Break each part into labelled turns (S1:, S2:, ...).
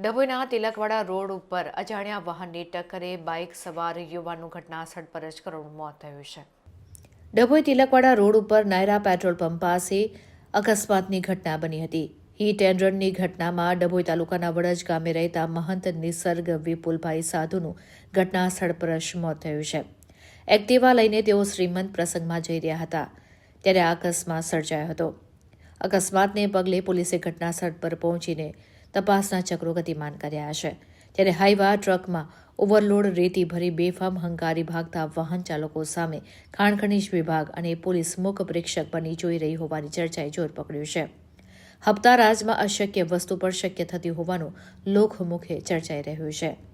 S1: ડભોઈના Tilakwada road ઉપર અજાણ્યા વાહનની ટક્કરે બાઇક સવાર યુવાનનું ઘટનાસ્થળ પર જ કરોડનું મોત થયું છે. ડભોઈ તિલકવાડા રોડ ઉપર નાયરા પેટ્રોલ પંપ પાસે અકસ્માતની ઘટના બની હતી. હીટ એન્ડ રનની ઘટનામાં ડભોઈ તાલુકાના વડજ ગામે રહેતા મહંત નિસર્ગ વિપુલભાઈ સાધુનું ઘટનાસ્થળ પર જ મોત થયું છે. એક્ટિવા લઈને તેઓ શ્રીમંત પ્રસંગમાં જઈ રહ્યા હતા. ત્યારે આ અકસ્માત સર્જાયો હતો. અકસ્માતને પગલે પોલીસે ઘટનાસ્થળ પર પહોંચીને તપાસના ચક્રો ગતિમાન કર્યા છે. ત્યારે હાઈવા ટ્રકમાં ઓવરલોડ રેતી ભરી બેફામ હંકારી ભાગતા વાહન ચાલકો સામે ખાણ વિભાગ અને પોલીસ મુખ પ્રેક્ષક બની જોઈ રહી હોવાની ચર્ચાએ જોર પકડ્યું છે. હપ્તા રાજમાં અશક્ય વસ્તુ પર શક્ય થતી હોવાનું લોકમુખે ચર્ચાઈ રહ્યું છે.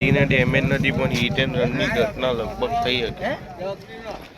S2: ગાડીને ડેમેજ નથી પણ હિટ એન્ડ રનની ઘટના લગભગ થઈ હતી.